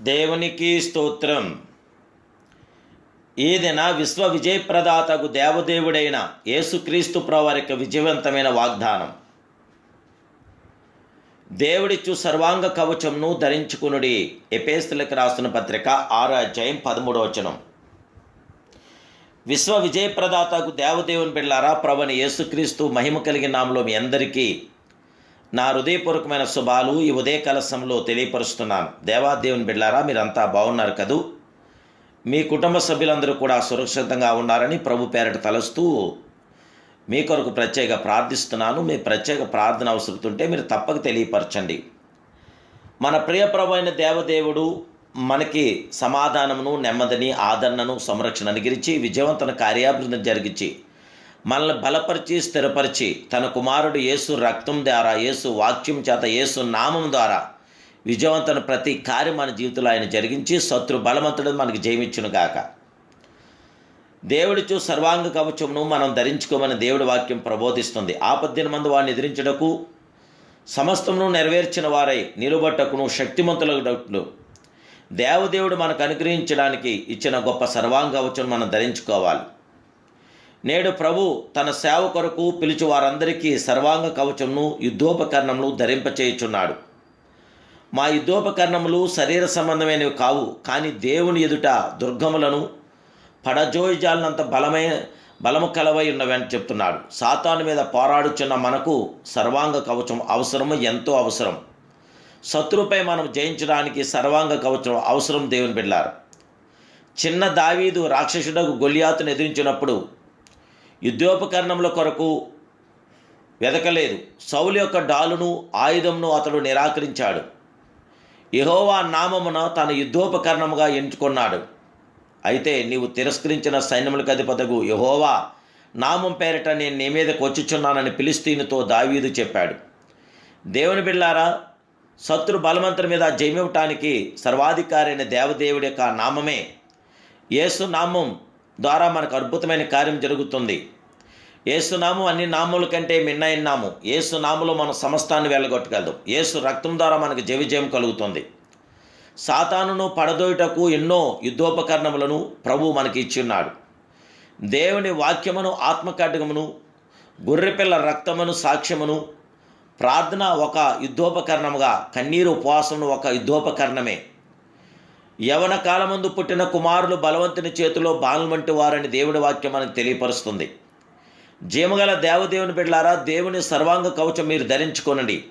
దేవునికి స్తోత్రం. ఏదైనా విశ్వ విజయప్రదాతకు దేవదేవుడైన యేసుక్రీస్తు ప్రవారికి విజయవంతమైన వాగ్దానం. దేవుడిచ్చు సర్వాంగ కవచంను ధరించుకునుడి ఎపేస్తులకు రాసిన పత్రిక ఆరో అధ్యాయం పదమూడవ వచనం. విశ్వ విజయప్రదాతకు దేవదేవుని బిళ్ళారా ప్రవణ యేసుక్రీస్తు మహిమ కలిగిన నామలో మీ అందరికీ నా హృదయపూర్వకమైన శుభాలు ఈ ఉదయ కలశంలో తెలియపరుస్తున్నాను దేవాదేవుని బిడ్డారా మీరంతా బాగున్నారు కదూ? మీ కుటుంబ సభ్యులందరూ కూడా సురక్షితంగా ఉన్నారని ప్రభు పేరట తలుస్తూ మీ కొరకు ప్రత్యేక ప్రార్థిస్తున్నాను. మీ ప్రత్యేక ప్రార్థన అవసరతుంటే మీరు తప్పక తెలియపరచండి. మన ప్రియ ప్రభు అయిన దేవదేవుడు మనకి సమాధానమును నెమ్మదిని ఆదరణను సంరక్షణ అనుగిరించి విజయవంతన కార్యాభివృద్ధి జరిగించి మనల్ని బలపరిచి స్థిరపరిచి తన కుమారుడు యేసు రక్తం ద్వారా యేసు వాక్యం చేత యేసు నామం ద్వారా విజయవంతన ప్రతి కార్యం మన జీవితంలో ఆయన జరిగించి శత్రు బలవంతుడు మనకి జయమిచ్చును గాక దేవుడిచు సర్వాంగ కవచమును మనం ధరించుకోమని దేవుడి వాక్యం ప్రబోధిస్తుంది. ఆపద్దిన మందు వాడిని ఎదిరించుటకు సమస్తమును నెరవేర్చిన వారై నిలుబట్టకును శక్తిమంతులకు దేవదేవుడు మనకు అనుగ్రహించడానికి ఇచ్చిన గొప్ప సర్వాంగ కవచం మనం ధరించుకోవాలి. నేడు ప్రభు తన సేవ కొరకు పిలిచి వారందరికీ సర్వాంగ కవచమును యుద్ధోపకరణములు ధరింపచేయుచున్నాడు. మా యుద్ధోపకరణములు శరీర సంబంధమైనవి కావు కానీ దేవుని ఎదుట దుర్గములను పడజోయిజాలనంత బలమైన బలము కలవై ఉన్నవని చెప్తున్నాడు. సాతాను మీద పోరాడుచున్న మనకు సర్వాంగ కవచం అవసరము ఎంతో అవసరం. శత్రుపై మనం జయించడానికి సర్వాంగ కవచం అవసరం దేవుని బిడ్డారు. చిన్న దావీదు రాక్షసుడకు గొలియాతును ఎదిరించినప్పుడు యుద్ధోపకరణముల కొరకు వెదకలేదు. సౌలు యొక్క డాలును ఆయుధంను అతడు నిరాకరించాడు. యహోవా నామమున తన యుద్ధోపకరణముగా ఎంచుకున్నాడు. అయితే నీవు తిరస్కరించిన సైన్యములకు అధిపతగు యహోవా నామం పేరిట నేను నీ మీదకి వచ్చుచున్నానని పిలిస్తీనుతో దావీదు చెప్పాడు. దేవుని బిళ్ళారా శత్రు బలవంతుల మీద జయమివ్వటానికి సర్వాధికారైన దేవదేవుడి యొక్క నామమే. యేసు నామం ద్వారా మనకు అద్భుతమైన కార్యం జరుగుతుంది. ఏసునామం అన్ని నామముల కంటే మిన్నైన నామం ఏసు నాములో మనం సమస్తాన్ని వెళ్ళగొట్టగలదు. ఏసు రక్తం ద్వారా మనకు జయవిజయం కలుగుతుంది. సాతానును పడదోయుటకు ఎన్నో యుద్ధోపకరణములను ప్రభు మనకి ఇచ్చిన్నాడు దేవుని వాక్యమును ఆత్మకడ్గమును గొర్రెపిల్ల రక్తమును సాక్ష్యమును ప్రార్థన ఒక యుద్ధోపకరణముగా కన్నీరు ఉపవాసమును ఒక యుద్ధోపకరణమే. యవన కాలమందు పుట్టిన కుమారులు బలవంతుని చేతిలో బాణలు వంటి వారని దేవుడి వాక్యం మనకు తెలియపరుస్తుంది. జీమగల దేవదేవుని బిడ్డలారా దేవుని సర్వాంగ కవచం మీరు ధరించుకోనండి.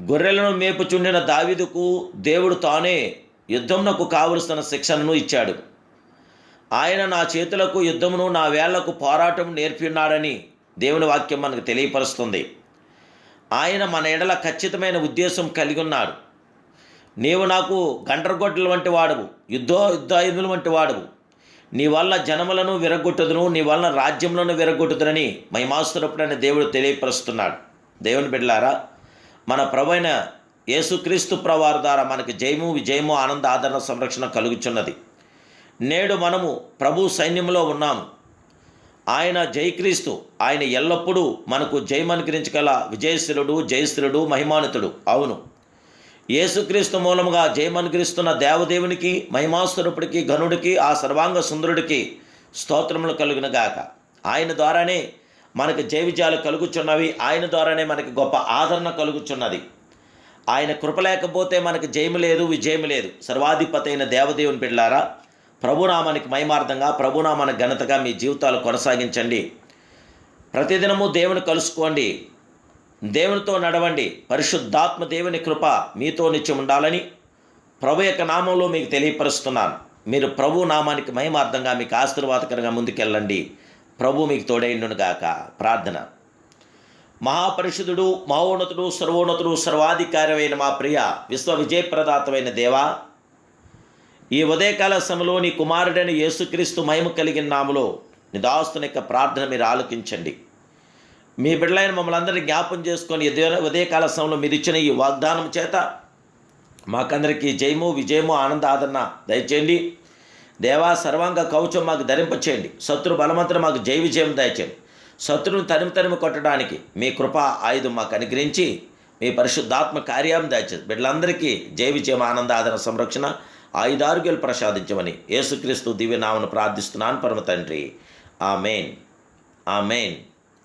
గొర్రెలను మేపుచుండిన దావిదుకు దేవుడు తానే యుద్ధమునకు కావలసిన శిక్షణను ఇచ్చాడు. ఆయన నా చేతులకు యుద్ధమును నా వేళ్ళకు పోరాటం నేర్పిన్నాడని దేవుని వాక్యం మనకు తెలియపరుస్తుంది. ఆయన మన ఎడల ఖచ్చితమైన ఉద్దేశం కలిగి ఉన్నాడు. నీవు నాకు గండ్రగొడ్డల వంటి వాడవు యుద్ధో యుద్ధాయుధుల వంటి వాడవు. నీ వల్ల జనములను విరగొట్టుదును నీ వలన రాజ్యములను విరగొట్టుదునని మహిమాస్తురప్పుడని దేవుడు తెలియపరుస్తున్నాడు. దేవుని బిడ్డలారా మన ప్రభైన యేసుక్రీస్తు ప్రవారు ద్వారా మనకి జయము విజయము ఆనంద ఆదరణ సంరక్షణ కలుగుచున్నది. నేడు మనము ప్రభు సైన్యంలో ఉన్నాము. ఆయన జయక్రీస్తు ఆయన ఎల్లప్పుడూ మనకు జయమనుకరించగల విజయశీలుడు జయశ్రీలుడు మహిమానితుడు. అవును. యేసుక్రీస్తు మూలముగా జయమనుకరిస్తున్న దేవదేవునికి మహిమాస్వరూపుడికి ఘనుడికి ఆ సర్వాంగ సుందరుడికి స్తోత్రములు కలుగునగాక ఆయన ద్వారానే మనకు జైవిజయాలు కలుగుచున్నవి. ఆయన ద్వారానే మనకి గొప్ప ఆదరణ కలుగుచున్నది. ఆయన కృప లేకపోతే మనకు జయము లేదు విజయం లేదు. సర్వాధిపతి అయిన దేవదేవుని బిడ్డారా ప్రభునామానికి మహిమార్థంగా ప్రభునామానికి ఘనతగా మీ జీవితాలు కొనసాగించండి. ప్రతిదినము దేవుని కలుసుకోండి. దేవునితో నడవండి. పరిశుద్ధాత్మ దేవుని కృప మీతో నిత్యం ఉండాలని ప్రభు యొక్క నామంలో మీకు తెలియపరుస్తున్నాను. మీరు ప్రభు నామానికి మహిమార్థంగా మీకు ఆశీర్వాదకరంగా ముందుకెళ్ళండి. ప్రభు మీకు తోడైండును గాక. ప్రార్థన. మహాపరిషుదుడు మహోన్నతుడు సర్వోన్నతుడు సర్వాధికారమైన మా ప్రియ విశ్వ విజయప్రదాతమైన దేవా ఈ ఉదయకాల సమయంలో నీ కుమారుడైన యేసుక్రీస్తు మహిమ కలిగిన నాములో నిదాస్తుని యొక్క ప్రార్థన మీరు ఆలోకించండి. మీ బిడ్డలైన మమ్మల్ని అందరినీ జ్ఞాపం చేసుకొని ఉదయ ఉదయకాల సమయంలో మీరు ఇచ్చిన ఈ వాగ్దానం చేత మాకందరికీ జయము విజయము ఆనంద ఆదరణ దయచేయండి. దేవా సర్వాంగ కవచం మాకు ధరింపచేయండి. శత్రు బలమంతరం మాకు జయ విజయం దయచేయండి. శత్రువుని తరిమి తరిమి కొట్టడానికి మీ కృప ఆయుధం మాకు అనుగ్రహించి మీ పరిశుద్ధాత్మ కార్యం దయచేసి బిడ్డలందరికీ జయ విజయం ఆనంద ఆదరణ సంరక్షణ ఆయుధారోగ్యాలు ప్రసాదించమని యేసుక్రీస్తు దివ్యనామను ప్రార్థిస్తున్నాను. పరమ తండ్రి. Amen. Amen.